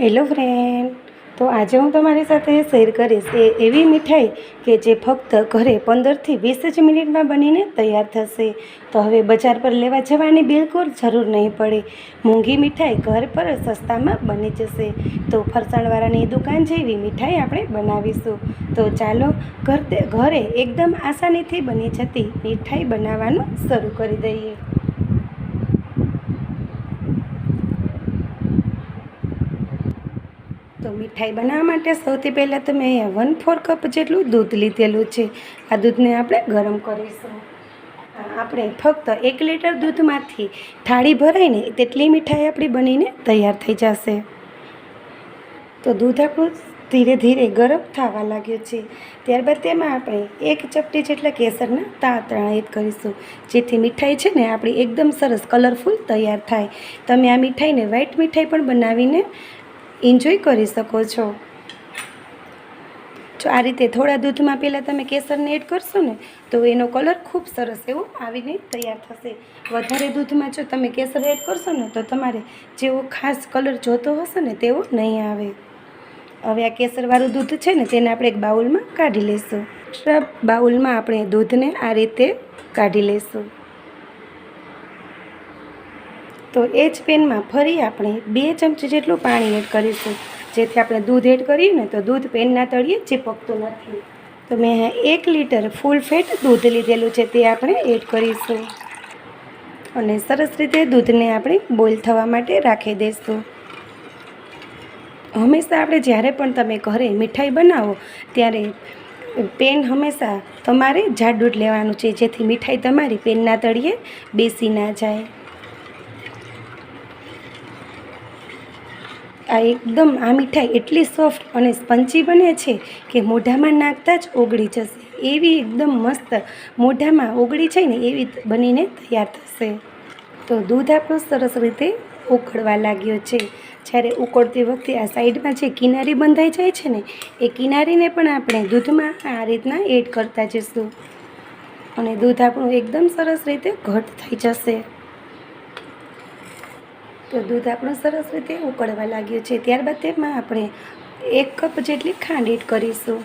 Hello friend તો આજે હું તમારી સાથે શેર કરીશ એ એવી મીઠાઈ કે જે ફક્ત ઘરે પંદરથી વીસ જ મિનિટમાં બનીને તૈયાર થશે. તો હવે બજાર પર લેવા જવાની બિલકુલ જરૂર નહીં પડે. મોંઘી મીઠાઈ ઘર પર સસ્તામાં બની જશે. તો ફરસાણવાળાની દુકાન જેવી મીઠાઈ આપણે બનાવીશું. તો ચાલો ઘર ઘરે એકદમ આસાનીથી બની જતી મીઠાઈ બનાવવાનું શરૂ કરી દઈએ તો મીઠાઈ બનાવવા માટે સૌથી પહેલાં તો મેં અહીંયા વન ફોર કપ જેટલું દૂધ લીધેલું છે. આ દૂધને આપણે ગરમ કરીશું. આપણે ફક્ત એક લીટર દૂધમાંથી થાળી ભરાઈને તેટલી મીઠાઈ આપણી બનીને તૈયાર થઈ જશે. તો દૂધ આપણું ધીરે ધીરે ગરમ થવા લાગ્યું છે. ત્યારબાદ તેમાં આપણે એક ચપટી જેટલા કેસરના તાતણા એડ કરીશું. જેથી મીઠાઈ છે ને આપણી એકદમ સરસ કલરફુલ તૈયાર થાય. તમે આ મીઠાઈને વ્હાઈટ મીઠાઈ પણ બનાવીને એન્જોય કરી શકો છો. જો આ રીતે થોડા દૂધમાં પહેલાં તમે કેસરને એડ કરશો ને, તો એનો કલર ખૂબ સરસ એવો આવીને તૈયાર થશે. વધારે દૂધમાં જો તમે કેસર એડ કરશો ને, તો તમારે જેવો ખાસ કલર જોતો હશે ને, તેવો નહીં આવે. હવે આ કેસરવાળું દૂધ છે ને, તેને આપણે એક બાઉલમાં કાઢી લઈશું. બાઉલમાં આપણે દૂધને આ રીતે કાઢી લઈશું. તો એ જ પેનમાં ફરી આપણે બે ચમચી જેટલું પાણી એડ કરીશું. જેથી આપણે દૂધ એડ કરીએ ને તો દૂધ પેનના તળિયે ચીપકતું નથી. તો મેં એક લીટર ફૂલ ફેટ દૂધ લીધેલું છે તે આપણે એડ કરીશું. અને સરસ રીતે દૂધને આપણે બોઇલ થવા માટે રાખી દઈશું. હંમેશા આપણે જ્યારે પણ તમે ઘરે મીઠાઈ બનાવો, ત્યારે પેન હંમેશા તમારે જાડું જ લેવાનું છે, જેથી મીઠાઈ તમારી પેનના તળિયે બેસી ના જાય. આ એકદમ આ મીઠાઈ એટલી સોફ્ટ અને સ્પંચી બને છે કે મોઢામાં નાખતા જ ઓગળી જશે. એવી એકદમ મસ્ત મોઢામાં ઓગળી જાય ને એવી બનીને તૈયાર થશે. તો દૂધ આપણું સરસ રીતે ઉકળવા લાગ્યો છે. જ્યારે ઉકળતી વખતે આ સાઈડમાં જે કિનારી બંધાઈ જાય છે ને, એ કિનારીને પણ આપણે દૂધમાં આ રીતના એડ કરતા જઈશું. અને દૂધ આપણું એકદમ સરસ રીતે ઘટ થઈ જશે. તો દૂધ આપણું સરસ રીતે ઉકળવા લાગ્યું છે. ત્યારબાદ તેમાં આપણે એક કપ જેટલી ખાંડ કરીશું.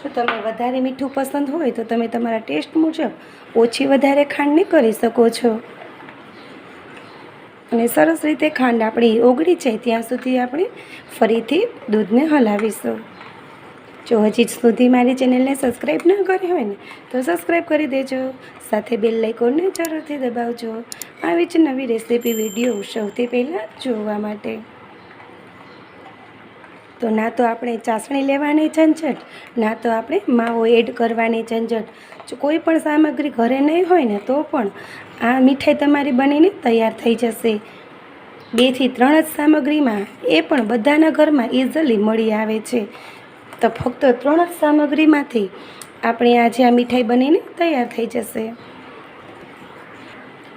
જો તમે વધારે મીઠું પસંદ હોય તો તમે તમારા ટેસ્ટ મુજબ ઓછી વધારે ખાંડને કરી શકો છો. અને સરસ રીતે ખાંડ આપણી ઓગળી જાય ત્યાં સુધી આપણે ફરીથી દૂધને હલાવીશું. જો હજી સુધી મારી ચેનલને સબસ્ક્રાઈબ ન કરી હોય ને, તો સબસ્ક્રાઈબ કરી દેજો. સાથે બેલ લાઇકોનને જરૂરથી દબાવજો. આવી જ નવી રેસીપી વીડિયો સૌથી પહેલાં જોવા માટે. તો ના તો આપણે ચાસણી લેવાની ઝંઝટ, ના તો આપણે માવો એડ કરવાની ઝંઝટ. જો કોઈ પણ સામગ્રી ઘરે નહીં હોય ને, તો પણ આ મીઠાઈ તમારી બનીને તૈયાર થઈ જશે. બેથી ત્રણ જ સામગ્રીમાં એ પણ બધાના ઘરમાં ઇઝીલી મળી આવે છે. તો ફક્ત ત્રણ જ સામગ્રીમાંથી આપણે આજે આ મીઠાઈ બનીને તૈયાર થઈ જશે.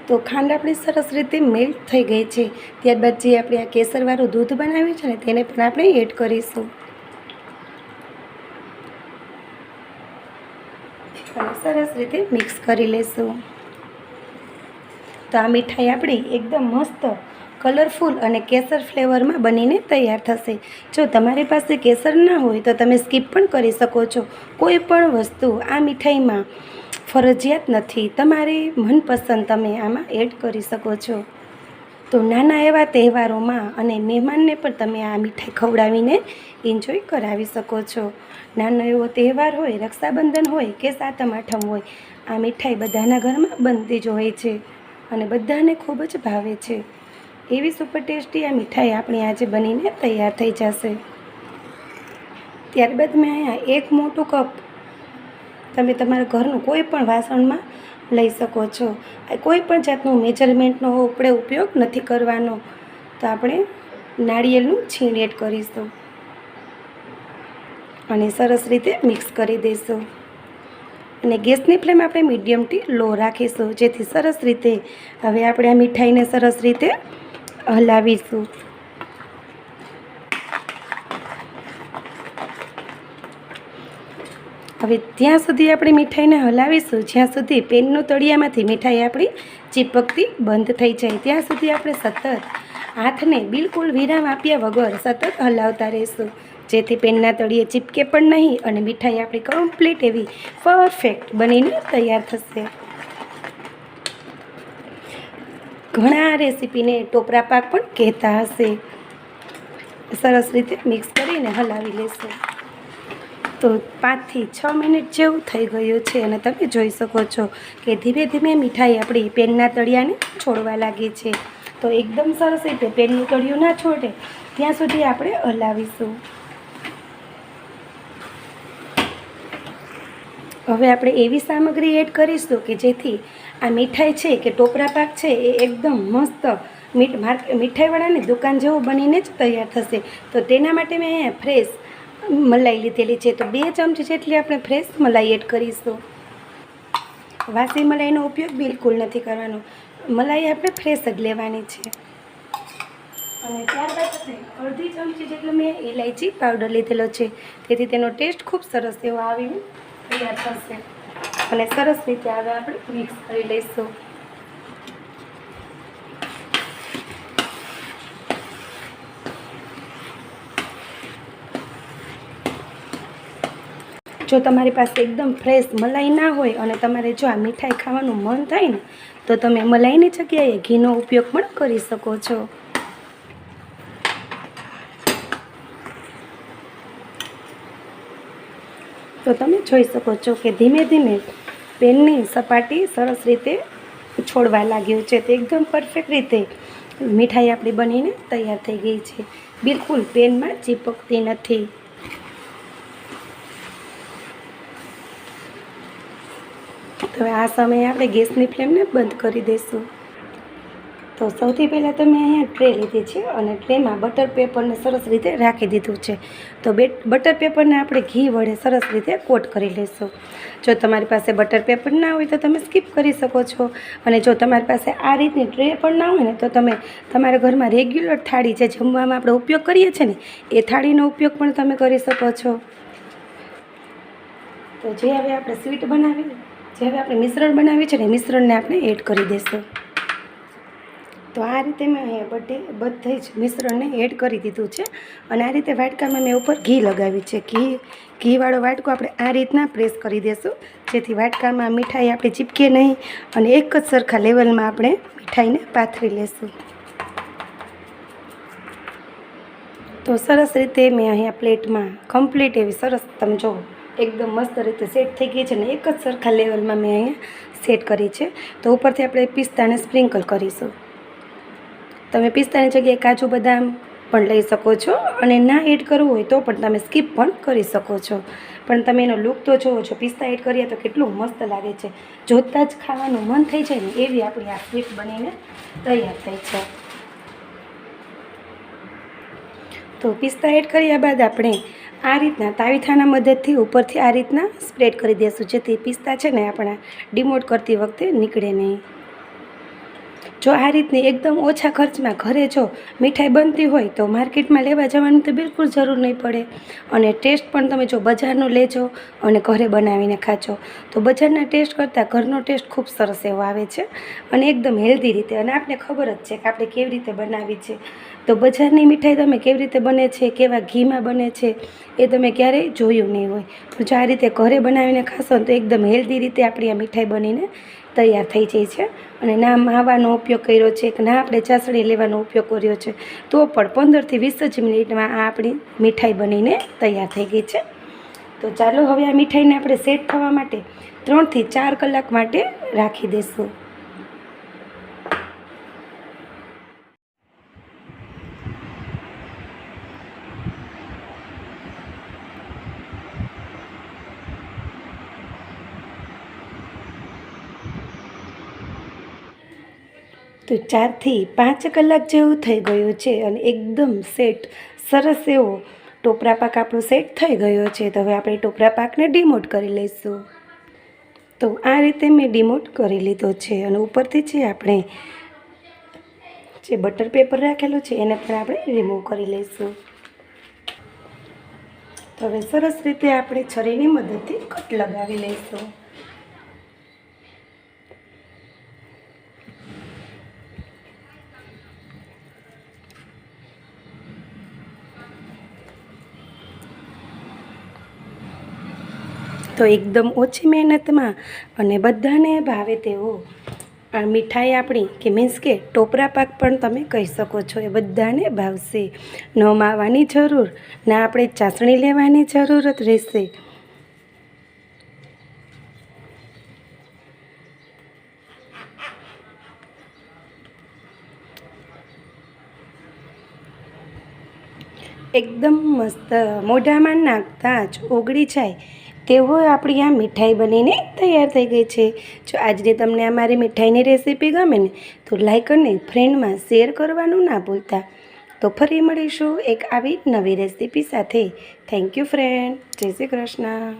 તો ખાંડ આપણી સરસ રીતે મેલ્ટ થઈ ગઈ છે. ત્યારબાદ જે આપણે આ કેસરવાળું દૂધ બનાવ્યું છે ને, તેને પણ આપણે એડ કરીશું. સરસ રીતે મિક્સ કરી લઈશું તો આ મીઠાઈ આપણી એકદમ મસ્ત કલરફુલ અને કેસર ફ્લેવરમાં બનીને તૈયાર થશે. જો તમારી પાસે કેસર ના હોય તો તમે સ્કીપ પણ કરી શકો છો. કોઈ પણ વસ્તુ આ મીઠાઈમાં ફરજિયાત નથી. તમારી મનપસંદ તમે આમાં એડ કરી શકો છો. તો નાના એવા તહેવારોમાં અને મહેમાનને પણ તમે આ મીઠાઈ ખવડાવીને એન્જોય કરાવી શકો છો. નાનો એવો તહેવાર હોય, રક્ષાબંધન હોય કે સાતમ, આઠમ હોય, આ મીઠાઈ બધાના ઘરમાં બનતી જ હોય છે અને બધાને ખૂબ જ ભાવે છે. એવી સુપર ટેસ્ટી આ મીઠાઈ આપણી આજે બનીને તૈયાર થઈ જશે. ત્યારબાદ મેં અહીંયા એક મોટું કપ તમે તમારા ઘરનું કોઈ પણ વાસણમાં લઈ શકો છો. કોઈ પણ જાતનું મેજરમેન્ટનો આપણે ઉપયોગ નથી કરવાનો. તો આપણે નાળિયેરનું છીણ એડ કરીશું. અને સરસ રીતે મિક્સ કરી દઈશું. અને ગેસની ફ્લેમ આપણે મીડિયમથી લો રાખીશું, જેથી સરસ રીતે. હવે આપણે આ મીઠાઈને સરસ રીતે હલાવીશું. હવે ત્યાં સુધી આપણે મીઠાઈને હલાવીશું, જ્યાં સુધી પેનનું તળિયામાંથી મીઠાઈ આપણી ચીપકતી બંધ થઈ જાય, ત્યાં સુધી આપણે સતત હાથને બિલકુલ વિરામ આપ્યા વગર સતત હલાવતા રહીશું. જેથી પેનના તળિયે ચીપકે પણ નહીં અને મીઠાઈ આપણી કમ્પ્લીટ એવી પરફેક્ટ બનીને તૈયાર થશે. ઘણા રેસીપીને ટોપરા પાક પણ કહેતા હશે. સરસ રીતે મિક્સ કરીને હલાવી લેશું. તો પાંચથી છ મિનિટ જેવું થઈ ગયું છે અને તમે જોઈ શકો છો કે ધીમે ધીમે મીઠાઈ આપણી પેનના તળિયાને છોડવા લાગી છે. તો એકદમ સરસ રીતે પેનનું તળિયું ના છોડે ત્યાં સુધી આપણે હલાવીશું. હવે આપણે એવી સામગ્રી એડ કરીશું કે જેથી આ મીઠાઈ છે કે ટોપરા પાક છે એ એકદમ મસ્ત મીઠ માર્ક મીઠાઈવાળાની દુકાન જેવો બનીને જ તૈયાર થશે. તો તેના માટે મેં ફ્રેશ મલાઈ લીધેલી છે. તો બે ચમચી જેટલી આપણે ફ્રેશ મલાઈ એડ કરીશું. વાસી મલાઈનો ઉપયોગ બિલકુલ નથી કરવાનો. મલાઈ આપણે ફ્રેશ જ લેવાની છે. અને ત્યારબાદ અડધી ચમચી જેટલો મેં ઇલાયચી પાવડર લીધેલો છે. તેથી તેનો ટેસ્ટ ખૂબ સરસ એવો આવીને તૈયાર થશે. અને સરસ રીતે હવે આપણે મિક્સ કરી લઈશું. જો તમારી પાસે એકદમ ફ્રેશ મલાઈ ના હોય અને તમારે જો આ મીઠાઈ ખાવાનું મન થાય ને, તો તમે મલાઈની જગ્યાએ ઘીનો ઉપયોગ પણ કરી શકો છો. તો તમે જોઈ શકો છો કે ધીમે ધીમે પેનની સપાટી સરસ રીતે છોડવા લાગ્યું છે. તે એકદમ પરફેક્ટ રીતે મીઠાઈ આપણી બનીને તૈયાર થઈ ગઈ છે. બિલકુલ પેનમાં ચીપકતી નથી. તો આ સમયે આપણે ગેસની ફ્લેમને બંધ કરી દઈશું. તો સૌથી પહેલાં તો મેં અહીંયા ટ્રે લીધી છે અને ટ્રેમાં બટર પેપરને સરસ રીતે રાખી દીધું છે. તો બટર પેપરને આપણે ઘી વડે સરસ રીતે કોટ કરી લઈશું. જો તમારી પાસે બટર પેપર ના હોય તો તમે સ્કીપ કરી શકો છો. અને જો તમારી પાસે આ રીતની ટ્રે પણ ના હોય ને તો તમે તમારા ઘરમાં રેગ્યુલર થાળી જે જમવામાં આપણે ઉપયોગ કરીએ છીએ ને, એ થાળીનો ઉપયોગ પણ તમે કરી શકો છો. તો જે હવે આપણે સ્વીટ બનાવી, જે હવે આપણે મિશ્રણ બનાવ્યું છે ને મિશ્રણને આપણે એડ કરી દઈશું. તો આ રીતે મેં બધે બધે જ મિશ્રણને એડ કરી દીધું છે. અને આ રીતે વાટકામાં મેં ઉપર ઘી લગાવ્યું છે. ઘી, ઘીવાળો વાટકો આપણે આ રીતના પ્રેસ કરી દઈશું જેથી વાટકામાં મીઠાઈ આપણે ચીપકે નહીં અને એક જ સરખા લેવલમાં આપણે મીઠાઈને પાથરી લેશું. તો સરસ રીતે મેં અહીંયા પ્લેટમાં કમ્પ્લીટ એવી સરસ, તમે જુઓ એકદમ મસ્ત રીતે સેટ થઈ ગઈ છે ને એક જ સરખા લેવલમાં મેં અહીંયા સેટ કરી છે. તો ઉપરથી આપણે પિસ્તાને સ્પ્રિંકલ કરીશું. તમે પિસ્તાની જગ્યાએ કાજુ બદામ પણ લઈ શકો છો અને ના એડ કરવું હોય તો પણ તમે સ્કીપ પણ કરી શકો છો. પણ તમે એનો લુક તો જોવો છો, પિસ્તા એડ કરીએ તો કેટલું મસ્ત લાગે છે. જોતાં જ ખાવાનું મન થઈ જાય ને એવી આપણી આ સ્વીટ બનીને તૈયાર થઈ છે. તો પિસ્તા એડ કર્યા બાદ આપણે આ રીતના તાવીથાના મદદથી ઉપરથી આ રીતના સ્પ્રેડ કરી દઈશું જેથી પિસ્તા છે ને આપણા ડિમોટ કરતી વખતે નીકળે નહીં. જો આ રીતની એકદમ ઓછા ખર્ચમાં ઘરે જો મીઠાઈ બનતી હોય તો માર્કેટમાં લેવા જવાની તો બિલકુલ જરૂર નહીં પડે. અને ટેસ્ટ પણ તમે જો બજારનો લેજો અને ઘરે બનાવીને ખાજો. તો બજારના ટેસ્ટ કરતાં ઘરનો ટેસ્ટ ખૂબ સરસ એવો આવે છે અને એકદમ હેલ્ધી રીતે. અને આપણે ખબર જ છે કે આપણે કેવી રીતે બનાવી છે. તો બજારની મીઠાઈ તમે કેવી રીતે બને છે, કેવા ઘીમાં બને છે, એ તમે ક્યારેય જોયું નહીં હોય. પણ જો આ રીતે ઘરે બનાવીને ખાશો તો એકદમ હેલ્ધી રીતે આપણી આ મીઠાઈ બનીને તૈયાર થઈ જાય છે. અને ના માવાનો ઉપયોગ કર્યો છે કે ના આપણે ચાસણી લેવાનો ઉપયોગ કર્યો છે. તો પણ પંદરથી વીસ જ મિનિટમાં આ આપણી મીઠાઈ બનીને તૈયાર થઈ ગઈ છે. તો ચાલો હવે આ મીઠાઈને આપણે સેટ થવા માટે ત્રણથી ચાર કલાક માટે રાખી દઈશું. તો ચારથી પાંચ કલાક જેવું થઈ ગયું છે અને એકદમ સેટ, સરસ એવો ટોપરા પાક આપણો સેટ થઈ ગયો છે. તો હવે આપણે ટોપરા પાકને ડિમોટ કરી લઈશું. તો આ રીતે મેં ડિમોટ કરી લીધો છે અને ઉપરથી છે આપણે જે બટર પેપર રાખેલો છે એને પણ આપણે રિમૂવ કરી લઈશું. તો હવે સરસ રીતે આપણે છરીની મદદથી કટ લગાવી લઈશું. તો એકદમ ઓછી મહેનતમાં અને બધાને ભાવે તેવો આ મીઠાઈ આપણી કે મીન્સ કે ટોપરા પાક પણ તમે કહી શકો છો, એ બધાને ભાવશે. ન માવાની જરૂર, ના આપણે ચાસણી લેવાની જરૂરત રહેશે. એકદમ મસ્ત, મોઢામાં નાખતા જ ઓગળી જાય. તેવો આપણી આ મીઠાઈ બનીને તૈયાર થઈ ગઈ છે. જો આજની તમને આ મારી મીઠાઈની રેસીપી ગમે ને, તો લાઈક અને ફ્રેન્ડમાં શેર કરવાનું ના ભૂલતા. તો ફરી મળીશું એક આવી નવી રેસીપી સાથે. થેન્ક યુ ફ્રેન્ડ જય શ્રી કૃષ્ણ.